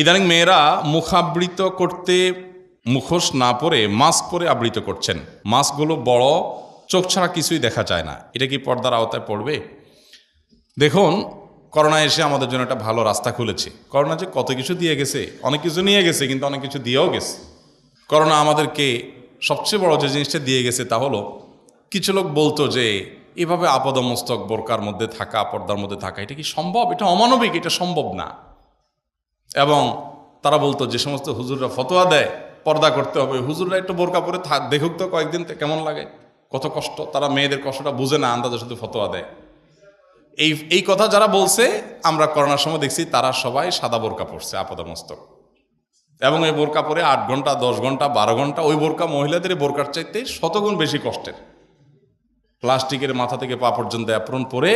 ইদানিং মেয়েরা মুখাবৃত করতে মুখোশ না পরে মাস্ক পরে আবৃত করছেন। মাস্কগুলো বড়, চোখ ছাড়া কিছুই দেখা যায় না। এটা কি পর্দার আওতায় পড়বে? দেখুন, করোনা এসে আমাদের জন্য একটা ভালো রাস্তা খুলেছে। করোনা যে কত কিছু দিয়ে গেছে, অনেক কিছু নিয়ে গেছে, কিন্তু অনেক কিছু দিয়েও গেছে। করোনা আমাদেরকে সবচেয়ে বড় যে জিনিসটা দিয়ে গেছে তা হলো, কিছু লোক বলতো যে, এভাবে আপদমস্তক বোরকার মধ্যে থাকা, পর্দার মধ্যে থাকা, এটা কি সম্ভব? এটা অমানবিক, এটা সম্ভব না। এবং তারা বলতো, যে সমস্ত হুজুররা ফতোয়া দেয়, পর্দা করতে হবে। হুজুররা একটু বোরকা পরে থাক, দেখুক তো কয়েকদিন কেমন লাগে। কত কষ্ট, তারা মেয়েদের কষ্টটা বুঝে না, আন্দাজে শুধু ফতোয়া দেয়। এই এই কথা যারা বলছে, আমরা করোনার সময় দেখছি তারা সবাই সাদা বোরকা পরছে, আপাদমস্তক। এবং এই বোরকা পরে আট ঘণ্টা, দশ ঘণ্টা, বারো ঘণ্টা, ওই বোরকা মহিলাদের বোরকার চাইতে শতগুণ বেশি কষ্টের। প্লাস্টিকের মাথা থেকে পা পর্যন্ত অ্যাপ্রন পরে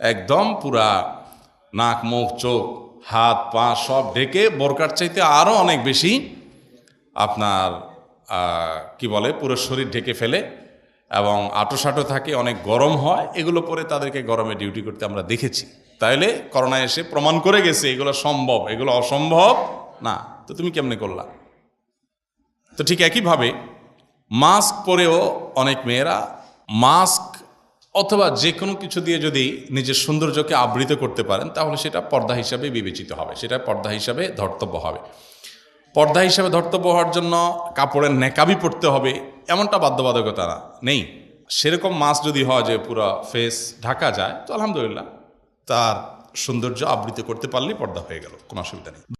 একদম পুরা নাক, মুখ, চোখ হাত, পা সব ঢেকে বোরকার চাইতে আরও অনেক বেশি আপনার কি বলে, পুরো শরীর ঢেকে ফেলে এবং আটো সাটো থাকে, অনেক গরম হয়, এগুলো পরে তাদেরকে গরমে ডিউটি করতে আমরা দেখেছি। তাইলে করোনা এসে প্রমাণ করে গেছে, এগুলো সম্ভব, এগুলো অসম্ভব? না, তো তুমি কেমনে করলা? তো ঠিক একইভাবে, মাস্ক পরেও অনেক মেয়েরা মাস্ক অথবা যে কোনো কিছু দিয়ে যদি নিজের সৌন্দর্যকে আবৃত করতে পারেন, তাহলে সেটা পর্দা হিসাবে বিবেচিত হবে। সেটা পর্দা হিসাবে ধর্তব্য হবে। পর্দা হিসাবে ধর্তব্য হওয়ার জন্য কাপড়ের নেকাবি পড়তে হবে, এমনটা বাধ্যবাধকতা না, নেই। সেরকম মাস্ক যদি হয় যে পুরো ফেস ঢাকা যায়, তো আলহামদুলিল্লাহ, তার সৌন্দর্য আবৃত করতে পারলেই পর্দা হয়ে গেল, কোনো অসুবিধা নেই।